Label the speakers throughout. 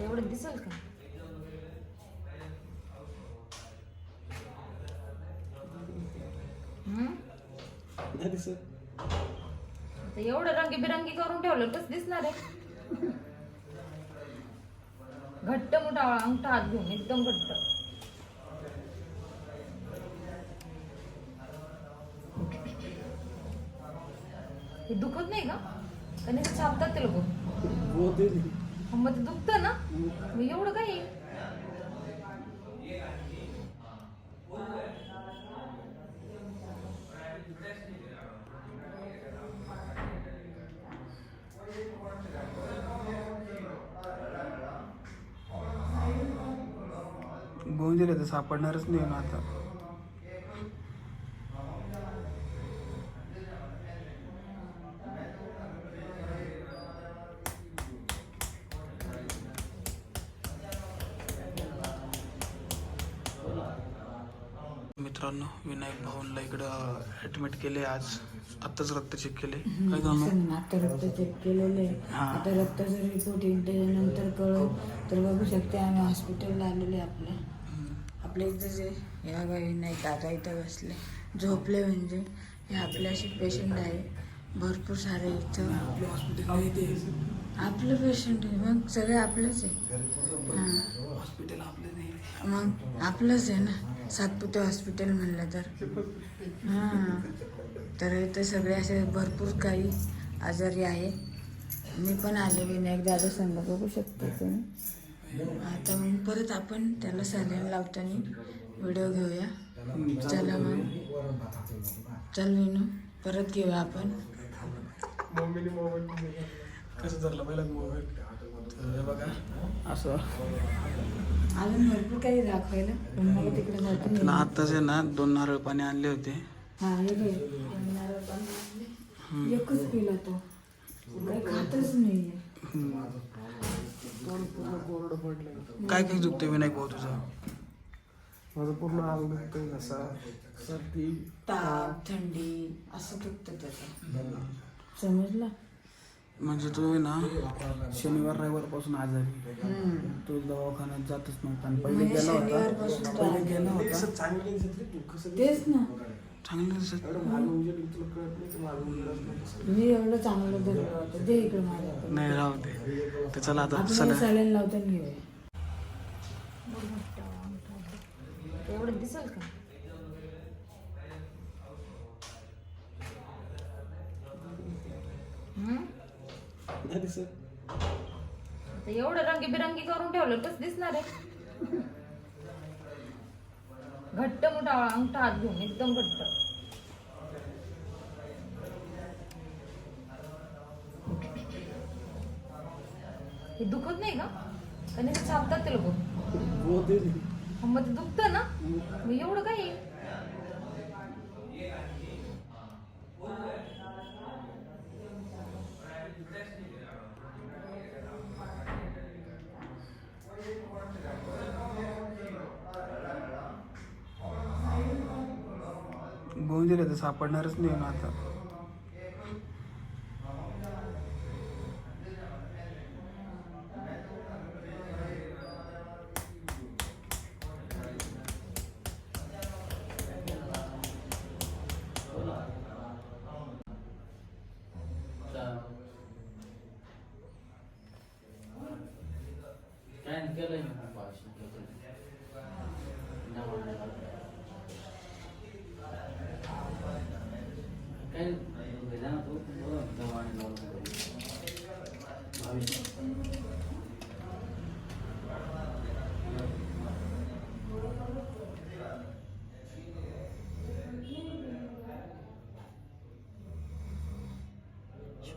Speaker 1: एवढं दिसल का?
Speaker 2: दिसत.
Speaker 1: एवढं रंगीबिरंगी करून ठेवलं कसं दिसणार आहे? घट्ट मोठा अंगठा हात घेऊन एकदम घट्ट. हे दुखत नाही का? का नाही छापतात ते लोक. मग ते दुखतं ना? मग एवढं काय? आहे?
Speaker 2: तर सापडणारच नाही ना आता. ऍडमिट केले आज. आत्ताच रक्त चेक केले. काय
Speaker 3: आता रक्त चेक केलेलं.
Speaker 2: हा.
Speaker 3: आता रक्ताचा रिपोर्ट येईल त्याच्यानंतर कळेल. तर बघू शकते आम्ही हॉस्पिटलला आलेले आपल्या. आपल्या इथं जे या गावी नाही दादा इथं बसले. झोपले म्हणजे. हे आपल्याशी पेशंट आहे. भरपूर सारे इथं.
Speaker 2: आपलं हॉस्पिटल ते.
Speaker 3: आपलं पेशंट आहे. मग सगळे आपलंच आहे. हां.
Speaker 2: हॉस्पिटल आपलं नाही.
Speaker 3: मग आपलंच आहे ना. सातपुते हॉस्पिटल म्हणलं तर. हां. तर इथं सगळे असे भरपूर काही आजारी आहे. मी पण आले विनायक दादा संघ बघू शकतो तुम्ही. आता मग परत आपण त्याला सॅलिन लावताना व्हिडिओ घेऊया. चला मग. चल विनू परत घेऊया आपण.
Speaker 2: कसं धरलं? पहिला मोबाईल. तर बघा. असं.
Speaker 3: अजून भरपूर काही दाखवायला.
Speaker 2: आत्ताच आहे ना दोन नारळ पाणी आणले होते.
Speaker 3: हा हे. एकच पिला तो. काही खातच नाहीये.
Speaker 2: काय काय दुखते विनायक भाऊ तुझं?
Speaker 4: माझं पूर्ण अंग दुखतंय घसा. सर्दी.
Speaker 3: ताप थंडी असं दुखतं त्याचं. समजलं?
Speaker 2: म्हणजे तो आहे ना शनिवार रविवारपासून आजारी तो दवाखान्यात जातच नव्हता. आणि पहिले
Speaker 3: म्हणजे
Speaker 2: गेला होता.
Speaker 3: शनिवारपासून तो
Speaker 2: पहिले
Speaker 3: आजारी.
Speaker 2: गेला होता.
Speaker 4: नाही
Speaker 3: तेच ना.
Speaker 2: चांगलं दिसत.
Speaker 4: कसं
Speaker 3: मी एवढं चांगलं धरलं होतं. दे इकडे माझ्याकडे
Speaker 2: नाही राहू दे. तर चला आता चला.
Speaker 3: सॅलेन लावताना घेऊया
Speaker 1: एवढं दिसल का? एवढं रंगीबिरंगी करून ठेवलं कसं दिसणार आहे. घट्ट मोठा अंगठा हात घेऊन एकदम घट्ट. हे दुखत नाही का? नाही छापतात ते लोक.
Speaker 4: ते
Speaker 1: मग ते दुखतं ना? मग एवढं काय? आहे?
Speaker 2: दिले तर सापडणारच नाही ना आता
Speaker 1: Thank you.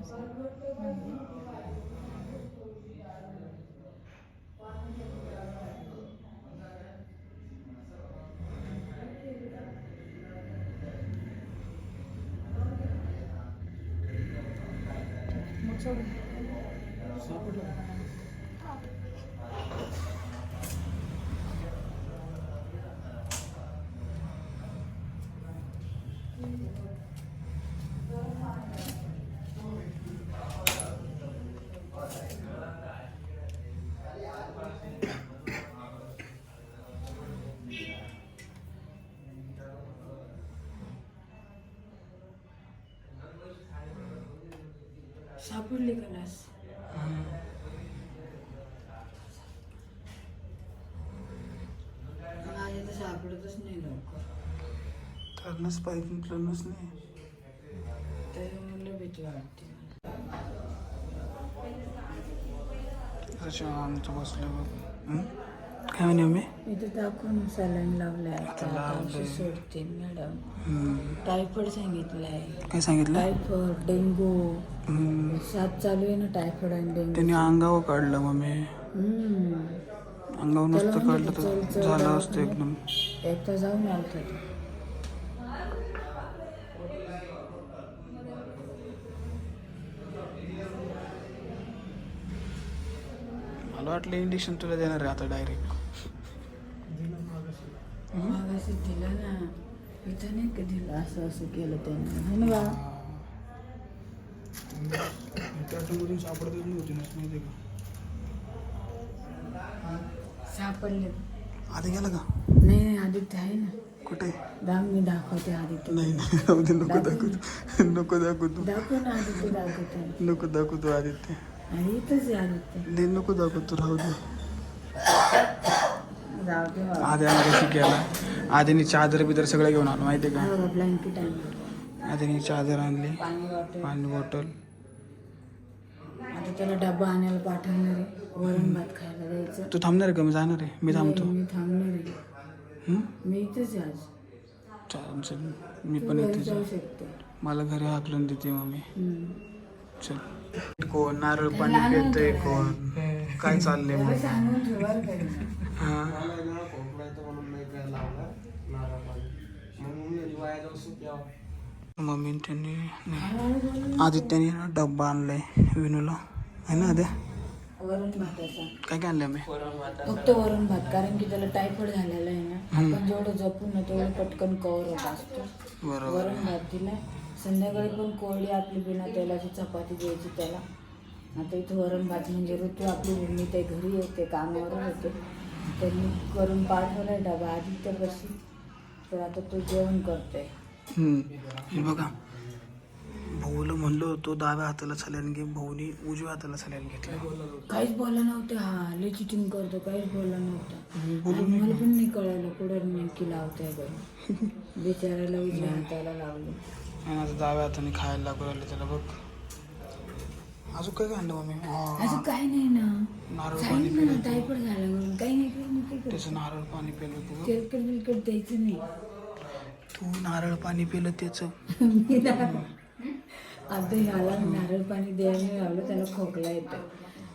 Speaker 4: सापडलं
Speaker 3: सापडले का लास माझ्या तर सापडतच नाही लवकर.
Speaker 2: करणंच पाहिजे करणंच नाही.
Speaker 3: तरी मला भीती वाटते.
Speaker 2: शांत बसले बघ? काय म्हणे मी
Speaker 3: इथे दाखवून सलाईन लावलाय
Speaker 2: आता.
Speaker 3: औषध सोडते मॅडम. टायफॉइड सांगितलंय.
Speaker 2: काय सांगितलं
Speaker 3: टायफॉइड डेंगू
Speaker 2: हं.
Speaker 3: साथ चालू आहे ना टायफॉइड आणि डेंगू
Speaker 2: त्यांनी अंगावर काढलं मम्मी. अंगावर नुसतं काढलं तर झालं. असतं एकदम.
Speaker 3: एकदा जाऊन आलत
Speaker 2: मला वाटलं इंजेक्शन तुला देणार आहे आता डायरेक्ट
Speaker 3: दिलं ना इथं नाही का दिलं? असं असं केलं त्याने. हो ना बा.
Speaker 2: त्याच्यामधून सापडतच नव्हती ना माहिती का
Speaker 3: सापडले
Speaker 2: आधी गेला का?
Speaker 3: नाही नाही आदित्य आहे ना.
Speaker 2: कुठे?
Speaker 3: दाम मी दाखवते आदित्य.
Speaker 2: नाही नाही राहू दे, नको दाखवतो नको दाखवतो
Speaker 3: दाखव ना आदित्य दाखवते.
Speaker 2: नको दाखवतो आदित्य.
Speaker 3: आणि इथंच आहे आदित्य.
Speaker 2: नाही नको दाखवतो राहू दे. आधी आम्हाला केला आधीनी चादर बिदर सगळं घेऊन आलो माहिती का?
Speaker 3: ब्लँकेट आहे
Speaker 2: आधीनी चादर आणली
Speaker 3: पाणी
Speaker 2: बॉटल
Speaker 3: आता त्याला डब्बा आणायला पाठवणार आहे वरण भात खायला द्यायचं.
Speaker 2: तू थांबणार का? मी जाणार आहे. मी थांबतो.
Speaker 3: मी थांबणार आहे? मी इथेच आहे आज.
Speaker 2: चालेल चल. मी पण
Speaker 3: जाऊ शकते.
Speaker 2: मला घरी हाकलून देते मम्मी. चल. कोण? नारळ पाणी पितय कोण? काय चाललंय मग? हा.
Speaker 4: मला आहे ना खोकला येतो म्हणून नाही काय लावला नारळ पाणी म्हणून मी वाया जाऊ सुट्या
Speaker 2: मम्मी त्यांनी नाही. आदित्याने ना डब्बा आणलाय विनूला. आहे ना आद्या?
Speaker 3: वरण भाताचा.
Speaker 2: काय काय आणलंय मी
Speaker 3: फक्त वरण भात कारण की त्याला टायफॉइड झालेला आहे ना. आपण जेवढं जपून ना तेवढं पटकन कव्हर होत असतो.
Speaker 2: बरोबर.
Speaker 3: वरण भात दिलाय संध्याकाळी पण कोरडी आपली बिना तेलाची चपाती द्यायची त्याला. आता इथं वरण भात म्हणजे ऋतू आपली भूमी ते घरी येते कामावर होते त्यांनी करून पाठवलाय डबा. आदित्यपाशी तर आता तो जेवण करतोय.
Speaker 2: हे बघा भाऊला म्हणलो होतो डाव्या हाताला सल्यान घे. भाऊनी उजव्या हाताला सल्यान घेतलं.
Speaker 3: काहीच बोलला नव्हतं हा. लय चिटिंग करतो काहीच बोलला नव्हता. आणि मला पण नाही कळायला कुठं नेमकी लावताय बरं. बिचारायला उजव्या हाताला लावलं.
Speaker 2: आणि आता डाव्या हाताने खायला लागू राहिले त्याला बघ. अजून काय आणलं मम्मी? हा,
Speaker 3: असं काही नाही ना.
Speaker 2: नारळ पाणी
Speaker 3: सांगितलं
Speaker 2: पिलं
Speaker 3: ना टायफॉइड झाला म्हणून काही नाही काही नाही काही.
Speaker 2: त्याचं नारळ पाणी पिलं तू
Speaker 3: तेलकट बिलकट द्यायचं नाही.
Speaker 2: तू नारळ पाणी पिलं त्याचं?
Speaker 3: आता ह्याला नारळ पाणी द्यायला लावलं त्याला खोकला येतो.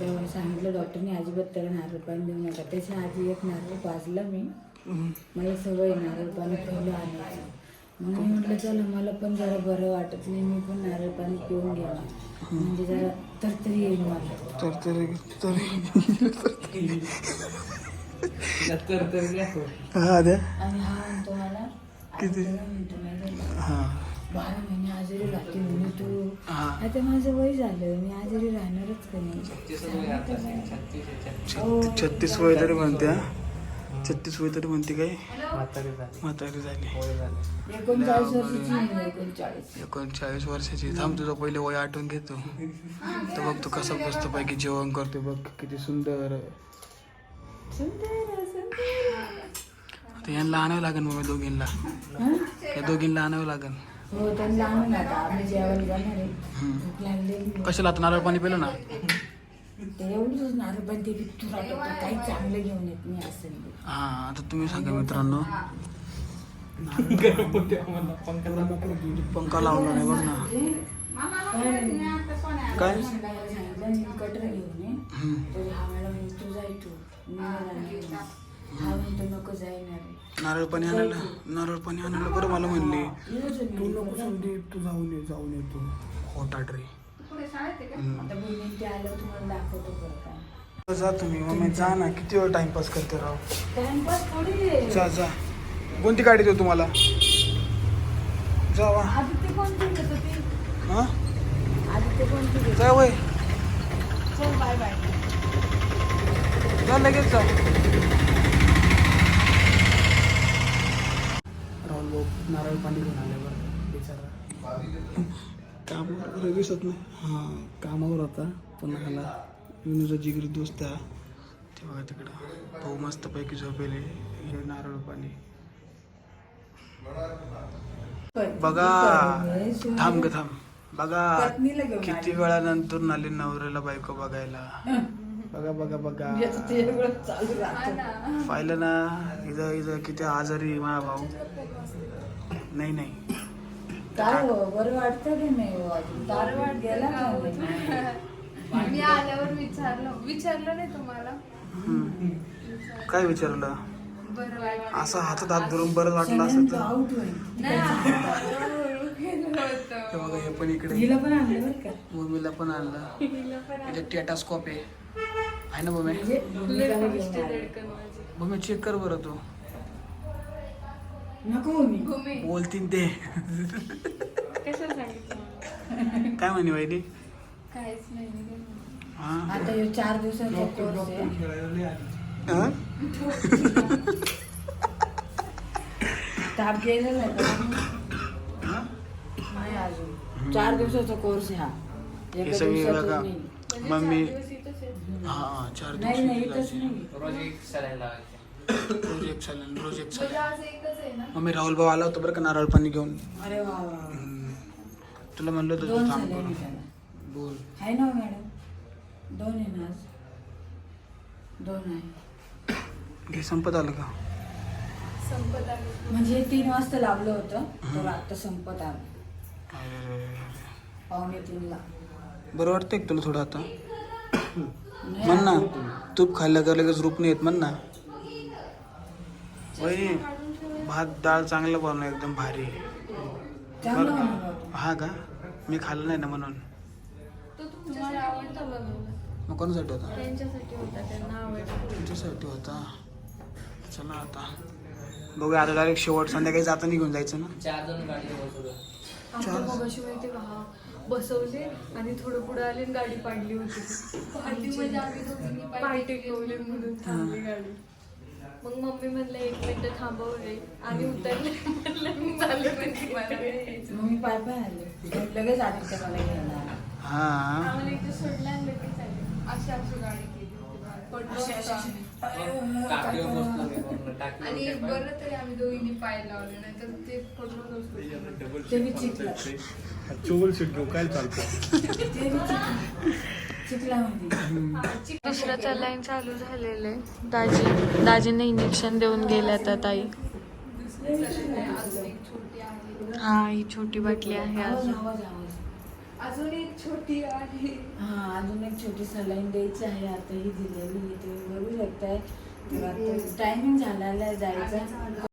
Speaker 3: तेव्हा सांगितलं डॉक्टरने अजिबात त्याला नारळ पाणी देऊ नका. त्याच्या आधी एक नारळ पाजलं मी. मला सवय नारळ पाणी पहिलं आणायचं. मग मी म्हटलं चला मला पण जरा बरं वाटत नाही मी पण नारळ पाणी पिऊन घ्यावा म्हणजे जरा तरतरी येईल मला.
Speaker 2: तर तरी तरी हा द्या.
Speaker 3: आणि हा म्हणतो मला
Speaker 2: किती?
Speaker 3: म्हणतो माहिती आहे का?
Speaker 2: हा.
Speaker 3: बारा महिने आजारी राहते म्हणे तू.
Speaker 2: हा.
Speaker 3: आता माझं वय झालं मी आजारी राहणारच का नाही?
Speaker 2: छत्तीस. छत्तीस वय तरी म्हणते हा. छत्तीस वय तरी म्हणते काय? म्हातारी झाली.
Speaker 3: एकोणचाळीस वर्षाची
Speaker 2: थांब तुझं पहिले वय आठवून घेतो. तर बघ तू कसा मस्त पैकी जेवण करतो बघ किती सुंदर.
Speaker 3: सुंदर सुंदर.
Speaker 2: आता यांना आणावं लागेल मग दोघींना.
Speaker 3: हं?
Speaker 2: या दोघींना आणावं लागेल.
Speaker 3: हो
Speaker 2: कशाला आता नारळ पाणी पिलं ना?
Speaker 3: ते एवढंच नारळ पण ते तू काही चांगलं घेऊन येत नाही असेल ते.
Speaker 2: हा आता तुम्ही सांगा मित्रांनो. पंखा लावला नाही बघ ना.
Speaker 3: काय? कटर घेऊन ये.
Speaker 2: हम्म.
Speaker 3: तर हा तू जाय तू. मी नाही जाणार. हा म्हणतो नको.
Speaker 2: नारळ पाणी आणायला नारळ पाणी आणायला बरं मला म्हणली.
Speaker 3: येऊच मी.
Speaker 2: तू जाऊन ये जाऊन ये तू. होटाट रे जा तुम्ही मम्मी जा ना. किती वेळ टाइमपास करते राव?
Speaker 3: टाइमपास थोडी.
Speaker 2: जा जा. कोणती गाडी देऊ तुम्हाला? जा वा.
Speaker 3: आदित्य कोणती घेत होती?
Speaker 2: हा?
Speaker 3: आदित्य कोणती घेत
Speaker 2: जा वय.
Speaker 3: चल बाय बाय
Speaker 2: जा लगेच जा. राहुल भाऊ नारळ पाणी घेऊन आले बरं बिचारा काम कुठे दिसत नाही. हा कामावर होता पण आला. विनूचा जिगरी दोस्त आहे. ते बघा तिकडं. भाऊ मस्तपैकी झोपेले. हे नारळ पाणी. बघा. थांब ग थांब. बघा. किती वेळानंतर नाली नवऱ्याला बायको बघायला. बघा बघा बघा. पाहिलं ना? इथं इथं किती आजारी माझा भाऊ. नाही नाही.
Speaker 3: काय हो बरं वाटतं की नाही हो अजून? दारवाट गेला का?
Speaker 5: मी आल्यावर विचारलं. विचारलं नाही तुम्हाला.
Speaker 2: काय विचारलं?
Speaker 5: बरं वाटलं.
Speaker 2: असं हातात हात धरून बरं वाटलं असं
Speaker 3: सगळ्यांचं
Speaker 2: तर.
Speaker 3: आउट होईल.
Speaker 5: हळूहळू केलं होतं.
Speaker 2: हे बघा हे पण इकडे.
Speaker 3: हिला पण आणलं बरं का?
Speaker 2: मम्मीला पण आणलं. इथे टेटास्कोप आहे. आहे ना मम्मी?
Speaker 3: म्हणजे
Speaker 5: माझी
Speaker 2: मम्मी चेक कर बरं तू.
Speaker 3: नको हो मी
Speaker 5: भूमी
Speaker 2: बोलतीन ते
Speaker 5: कशाला सांगितलं मला?
Speaker 2: काय म्हणे वहिनी
Speaker 5: काहीच नाही मी काय म्हणते.
Speaker 2: हा
Speaker 3: आता ह्यो चार दिवसाचा कोर्स आहे
Speaker 4: खेळायला नाही आली.
Speaker 2: हा?
Speaker 3: ताप गेलेला आहे का?
Speaker 2: हा?
Speaker 3: नाही अजून चार दिवसाचा कोर्स आहे हा
Speaker 2: हे
Speaker 3: एका
Speaker 2: सगळे
Speaker 3: दिवसातून
Speaker 2: बघा
Speaker 3: नाही.
Speaker 5: म्हणजे
Speaker 2: मम्मी
Speaker 5: चार दिवस इथंच आहे.
Speaker 2: हा चार
Speaker 3: नाही नाही
Speaker 2: दिवस
Speaker 3: नाही
Speaker 4: रोज एक सलाईन लावायची
Speaker 2: रोज एक चालेल रोज एक
Speaker 5: म्हणजे
Speaker 2: चालेल
Speaker 5: ना?
Speaker 2: मम्मी राहुल भाऊ आला होता बरं का नारळ पाणी घेऊन.
Speaker 3: अरे वा वा
Speaker 2: हम्म. तुला म्हणलं होतं
Speaker 3: दोन
Speaker 2: तू थांब
Speaker 3: झाले
Speaker 2: करून.
Speaker 3: मी त्याला.
Speaker 2: बोल.
Speaker 3: आहे ना हो मॅडम? दोन आहे ना आज. दोन आहे.
Speaker 2: घे संपत आलं का?
Speaker 5: संपत आली.
Speaker 3: म्हणजे तीन वाजता लावलं होतं तर आता संपत आलं.
Speaker 2: अरे.
Speaker 3: पावणे तीनला.
Speaker 2: बरं वाटतंय का तुला थोडं आता?
Speaker 3: नाही,
Speaker 2: म्हण ना तूप खाल्लं का लगेच रूप नाही येत म्हण ना. वहिनी भात डाळ चांगलं बनव एकदम भारी बरं का. हा का? मी खाल्लं नाही ना म्हणून. मग कोणासाठी होता? तुमच्यासाठी होता. चला आता. बघूया आता डायरेक्ट शेवट संध्याकाळी जाताना घेऊन जायचं ना?
Speaker 4: बसवलं.
Speaker 5: आणि थोडं पुढे आले आणि गाडी पाडली होती. पाडली म्हणजे आम्ही दोघींनी पाय टेकवले म्हणून थांबली गाडी. मग मम्मी म्हणलं एक मिनिट थांबवले आणि उतरले. म्हणलं मी म्हणजे मला.
Speaker 3: मग मी पाय पाय आले. लगेच आदित्य मला घ्यायला आला.
Speaker 2: हा.
Speaker 5: आम्हाला इथे सोडलं आणि लगेच आले. अशी अशी गाडी केली होती बाहेर. आम्ही.
Speaker 4: मी टाकीवर
Speaker 5: आणि बरं तरी आम्ही दोघींनी पाय लावले नाही. तर ते पडलो नसतो
Speaker 3: ते
Speaker 6: सीट घेऊ काय चालतं.
Speaker 3: ते
Speaker 7: दुसऱ्याचा लाईन चालू झालेलं आहे. दाजी दाजीने इंजेक्शन देऊन गेल्यात आता ताई.
Speaker 5: अजून एक छोटी आहे
Speaker 7: हा ही छोटी बाटली आहे अजून.
Speaker 5: एक छोटी आहे.
Speaker 3: हा अजून एक छोटी सलाईन द्यायची आहे. आता ही दिलेली बघू शकताय. टायमिंग झालेला आहे जायचा.